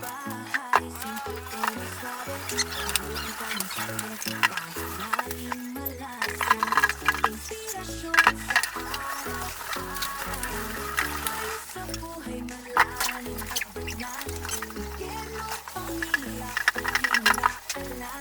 Bye. Ang,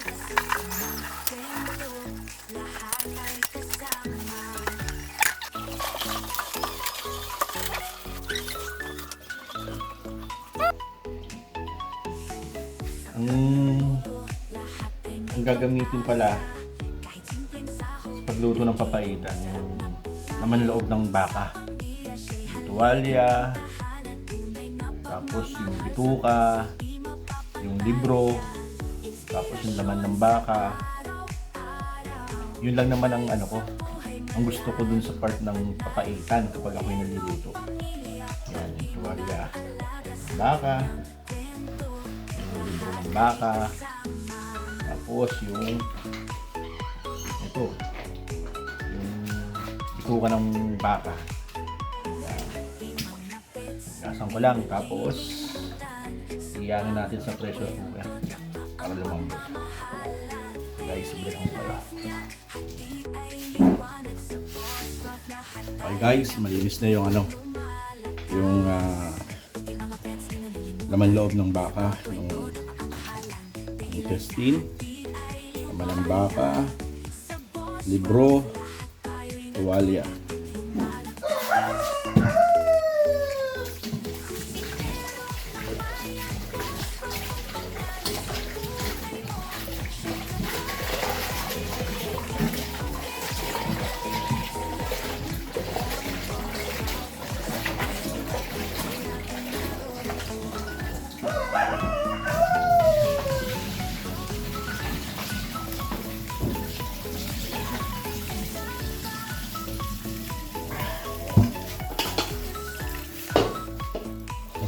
ang gagamitin pala sa pagluto ng papaitan, yung naman loob ng baka. Tuwalya, tapos yung bituka, yung libro, tapos yung laman ng baka. Yun lang naman ang ano ko, ang gusto ko dun sa part ng papaitan kapag ako'y nagluluto. Yan, tuwalya, baka, libro ng baka, tapos yung ito, yung bituka ng baka. Yan. Gasan ko lang, tapos iyanin natin sa pressure cooker para lumambot. Guys, sabay lang pala. Okay guys, malinis na yung ano, yung ah, laman loob ng baka, yung intestine, laman ng baka, libro, tuwalya.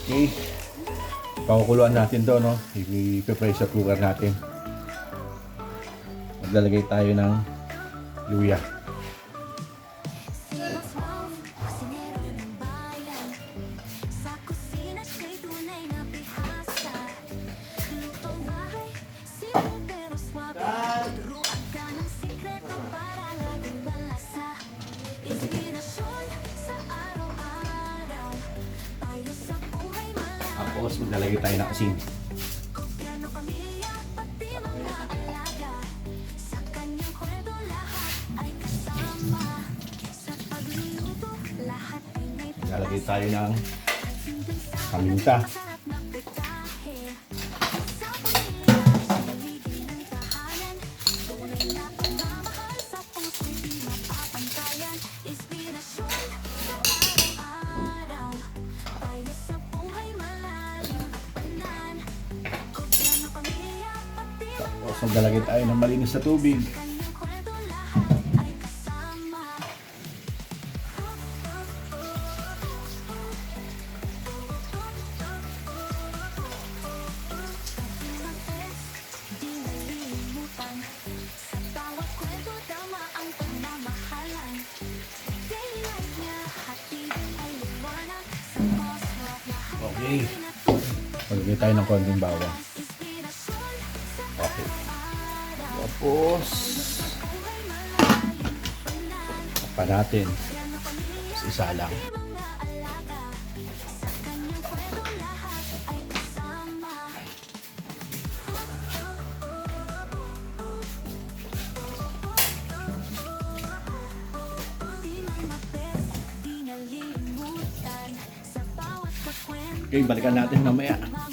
Okay. Pakukuluan natin to, no? I-pressure cooker natin. Maglalagay tayo ng luya. Tapos maglalagay tayo ng asin. Maglalagay tayo ng paminta. Tapos maglalagay tayo ng malinis na tubig. Okay. Maglalagay tayo ng konting bawang. Tapos, pa natin. Isa lang. Okay, balikan natin mamaya.